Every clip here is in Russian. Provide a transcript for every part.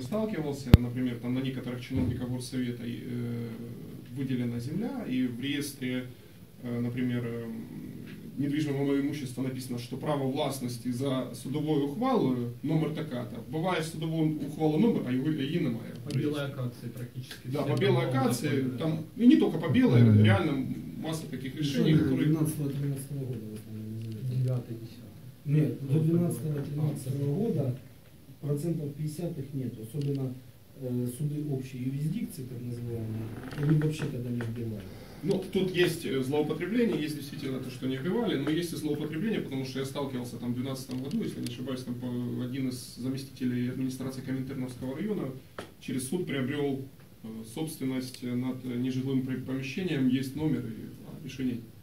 сталкивался, например, там на некоторых чиновников горсовета э, выделена земля, и в реестре, э, например, э, недвижимого имущества написано, что право власності за судовою ухвалою номер така-то. Буває судовую ухвалу номер, а его її немає. По белой акации практически. Да, все по белой дома акации, находят. там, и не только по белой, Мгм. реально масса таких решений, которые... 12-13 года в основном называется. Девятый, десятый. Нет, до 12-13 года процентов 50 их нет. Особенно э, суды общей юрисдикции, так называемые, они вообще тогда не вбивали. Ну, тут есть э, злоупотребление, есть действительно то, что не вбивали, но есть и злоупотребление, потому что я сталкивался там в 2012 году, если не ошибаюсь, там один из заместителей администрации Коминтерновского района через суд приобрел э, собственность над нежилым помещением, есть номер и решения нет.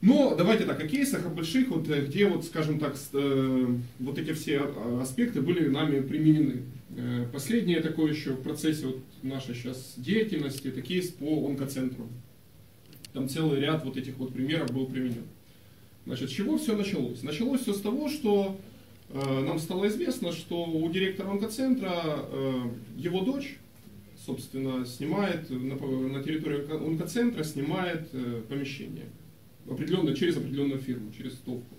Но давайте так, о кейсах, о больших, вот, э, где, вот, скажем так, э, вот эти все аспекты были нами применены. Э, Последнее такое еще в процессе вот нашей сейчас деятельности, это кейс по онкоцентру. Там целый ряд вот этих вот примеров был применен. Значит, с чего все началось? Началось все с того, что э, нам стало известно, что у директора онкоцентра э, его дочь, собственно, снимает на, на территории онко- онкоцентра, снимает э, помещение определенно, через определенную фирму, через ТОВку.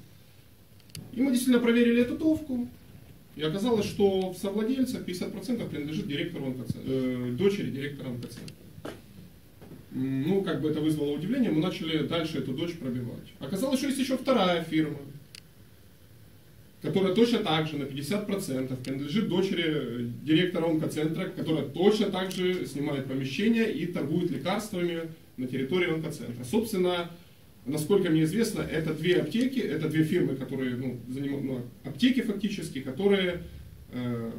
И мы действительно проверили эту ТОВку, и оказалось, что в совладельцах 50% принадлежит директору онкоцентра, э, дочери директора. М, Ну, как бы это вызвало удивление, мы начали дальше эту дочь пробивать. Оказалось, что есть еще вторая фирма, которая точно так же на 50% принадлежит дочери э, директора онкоцентра, которая точно так же снимает помещение и торгует лекарствами на территории онкоцентра. Собственно, насколько мне известно, это две аптеки, это две фирмы, которые ну, занимают, ну, аптеки фактически, которые э,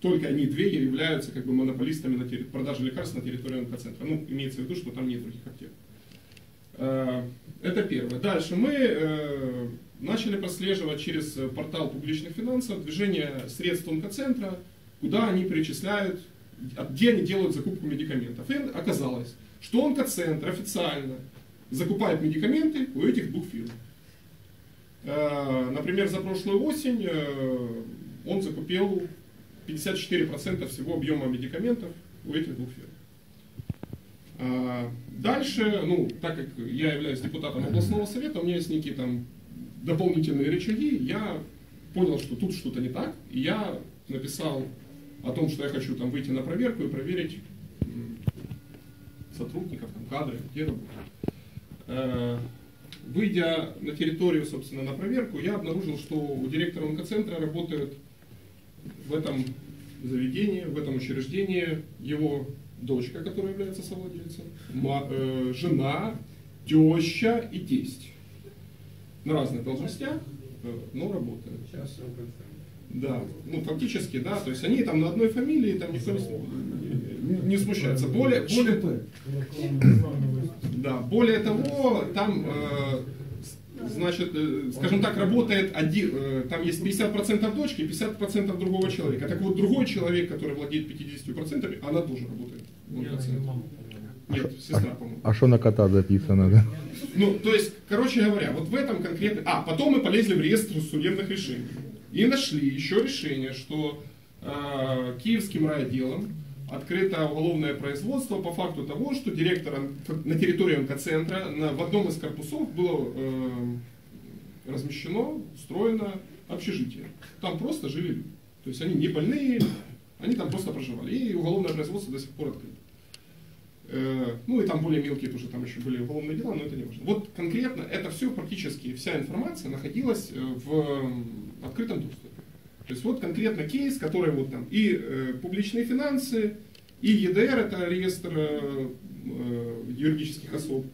только они две являются как бы монополистами на терри- продаже лекарств на территории онкоцентра. Ну, имеется в виду, что там нет других аптек. Э, Это первое. Дальше мы э, начали прослеживать через портал публичных финансов движение средств онкоцентра, куда они перечисляют, где они делают закупку медикаментов. И оказалось, что онкоцентр официально закупает медикаменты у этих двух фирм. Э, Например, за прошлую осень э, он закупил 54% всего объема медикаментов у этих двух фирм. А, Дальше, ну, так как я являюсь депутатом областного совета, у меня есть некие там дополнительные рычаги, я понял, что тут что-то не так, и я написал о том, что я хочу там выйти на проверку и проверить сотрудников, там, кадры, где работают. Э, Выйдя на территорию, собственно, на проверку, я обнаружил, что у директора онкоцентра работает в этом заведении, в этом учреждении его дочка, которая является совладельцем, э, жена, теща и тесть. На разных должностях, э, но работают. Сейчас Да, ну фактически, да, то есть они там на одной фамилии, там никто не, не смущается. Более, более, да, более того, там, э, значит, э, скажем так, работает один, э, там есть 50% дочки и 50% другого человека. Так вот, другой человек, который владеет 50%, она тоже работает. Нет, сестра, по-моему. А что на кота записано, да? Ну, то есть, короче говоря, вот в этом конкретно... А, потом мы полезли в реестр судебных решений. И нашли еще решение, что э, Киевским райотделом открыто уголовное производство по факту того, что директор на территории онкоцентра на, в одном из корпусов было э, размещено, устроено общежитие. Там просто жили люди. То есть они не больные, они там просто проживали. И уголовное производство до сих пор открыто. Э, Ну и там более мелкие тоже там еще были уголовные дела, но это не важно. Вот конкретно это все практически вся информация находилась э, в м, открытом доступе. То есть вот конкретно кейс, который вот там и э, публичные финансы, и ЕДР, это реестр э, э, юридических особ,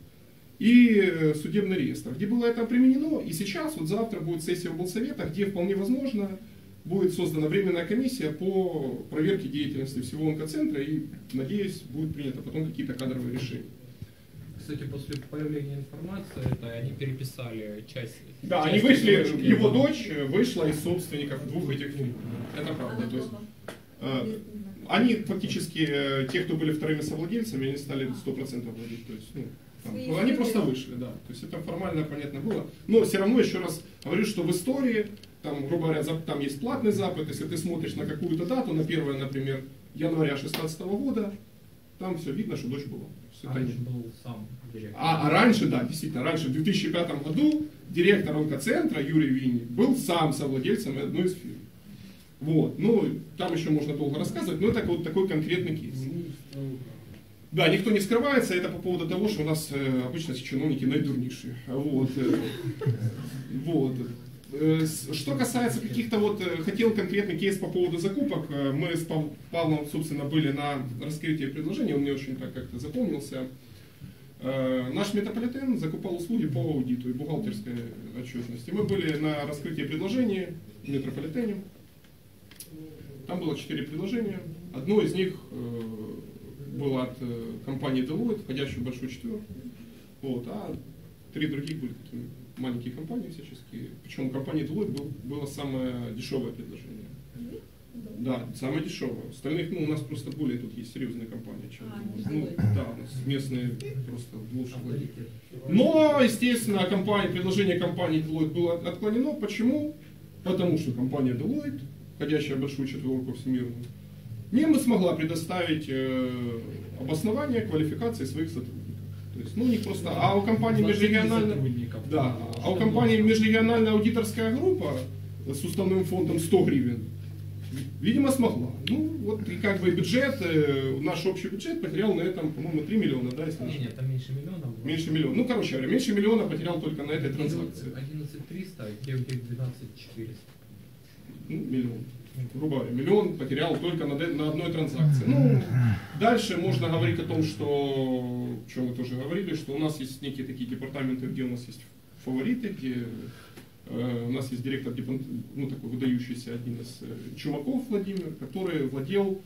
и э, судебный реестр, где было это применено, и сейчас, вот завтра будет сессия облсовета, где вполне возможно будет создана временная комиссия по проверке деятельности всего онкоцентра, и, надеюсь, будет принято потом какие-то кадровые решения. Кстати, после появления информации, это они переписали часть. Да, часть они вышли, дочки. его дочь вышла из собственников двух этих фирм. Это правда. То есть, э, они фактически, э, те, кто были вторыми совладельцами, они стали 100% владеть. То есть, ну, там, они просто вышли, да. То есть это формально понятно было. Но все равно, еще раз говорю, что в истории там, грубо говоря, там есть платный запад, если ты смотришь на какую-то дату, на 1, например, января 2016 года, там все видно, что дочь была. А это раньше был сам директор. А, а раньше, да, действительно, раньше, в 2005 году, директор онкоцентра Юрий Винник был сам совладельцем одной из фирм. Вот, ну, там еще можно долго рассказывать, но это вот такой конкретный кейс. Да, никто не скрывается, это по поводу того, что у нас э, обычно все чиновники наидурнейшие. Вот. э, вот. Э, Что касается каких-то вот, э, хотел конкретный кейс по поводу закупок, Э, мы с Пав- Павлом, собственно, были на раскрытии предложения, он мне очень так как-то запомнился. Наш метрополитен закупал услуги по аудиту и бухгалтерской отчетности. Мы были на раскрытии предложений в метрополитене. Там было четыре предложения. Одно из них было от компании Deloitte, входящей в большую четверку. Вот, а три других были такие маленькие компании всяческие. Причем у компании Deloitte был, было самое дешевое предложение. Да, самое дешевое. Остальных, ну, у нас просто более тут есть серьезные компании, чем А. Ну, да, у нас местные просто лучше владеют. Но, естественно, компания, предложение компании Deloitte было отклонено. Почему? Потому что компания Deloitte, входящая в большую четверку всемирную, не смогла предоставить э, обоснование квалификации своих сотрудников. То есть, ну, у них просто, а у компании межрегиональная, да, а у компании межрегиональная аудиторская группа с уставным фондом 100 гривен, видимо, смогла. Ну, вот и как бы бюджет, э, наш общий бюджет потерял на этом, по-моему, 3 миллиона, да, если не Не, ошибаюсь. нет, там меньше миллиона было. Меньше миллиона. Ну, короче говоря, меньше миллиона потерял только на этой транзакции. 11 300, где у них 12 400. Ну, миллион. Грубо говоря, миллион потерял только на, на одной транзакции. Ну, дальше можно говорить о том, что, о чем мы тоже говорили, что у нас есть некие такие департаменты, где у нас есть фавориты, где э, у нас есть директор, ну, такой выдающийся один из э, чуваков Владимир, который владел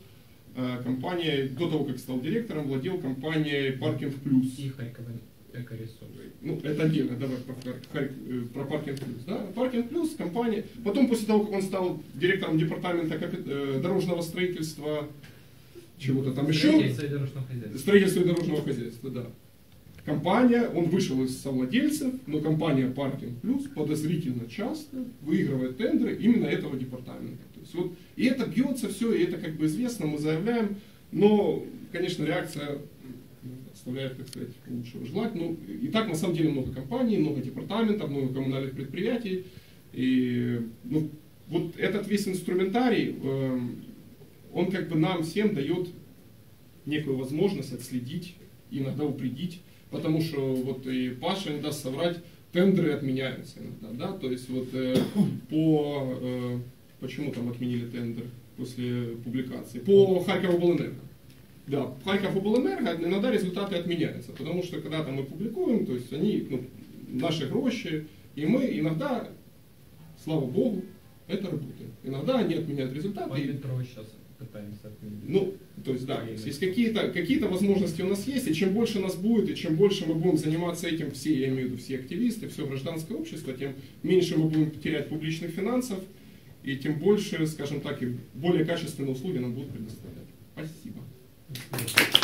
э, компанией, до того, как стал директором, владел компанией Паркинг Плюс. И Харькова Экоресурс. Ну, это отдельно, давай про, Харь- э, про Паркинг Плюс. Да? Паркинг Плюс, компания. Потом, после того, как он стал директором департамента э, дорожного строительства, чего-то там еще, Строительство и дорожного хозяйства. строительства и дорожного хозяйства, да. Компания, он вышел из совладельцев, но компания Паркинг Плюс подозрительно часто выигрывает тендеры именно этого департамента. То есть вот, и это бьется все, и это как бы известно, мы заявляем, но, конечно, реакция м, оставляет, так сказать, лучшего желать. Ну, и так на самом деле много компаний, много департаментов, много коммунальных предприятий. И ну, вот этот весь инструментарий, эм, он как бы нам всем дает некую возможность отследить, иногда упредить, потому что вот и Паша даст соврать, тендеры отменяются иногда, да, то есть вот э, по, э, почему там отменили тендер после публикации, по Харькову Обленерго. Да, Харьков Обленерго иногда результаты отменяются, потому что когда там мы публикуем, то есть они, ну, наши гроши, и мы иногда, слава богу, это работает. Иногда они отменяют результаты. По и- сейчас пытаемся отменить. ну, то есть, да, то есть, есть какие-то какие возможности у нас есть, и чем больше нас будет, и чем больше мы будем заниматься этим, все, я имею в виду все активисты, все гражданское общество, тем меньше мы будем терять публичных финансов, и тем больше, скажем так, и более качественные услуги нам будут предоставлять. Спасибо. Thank you.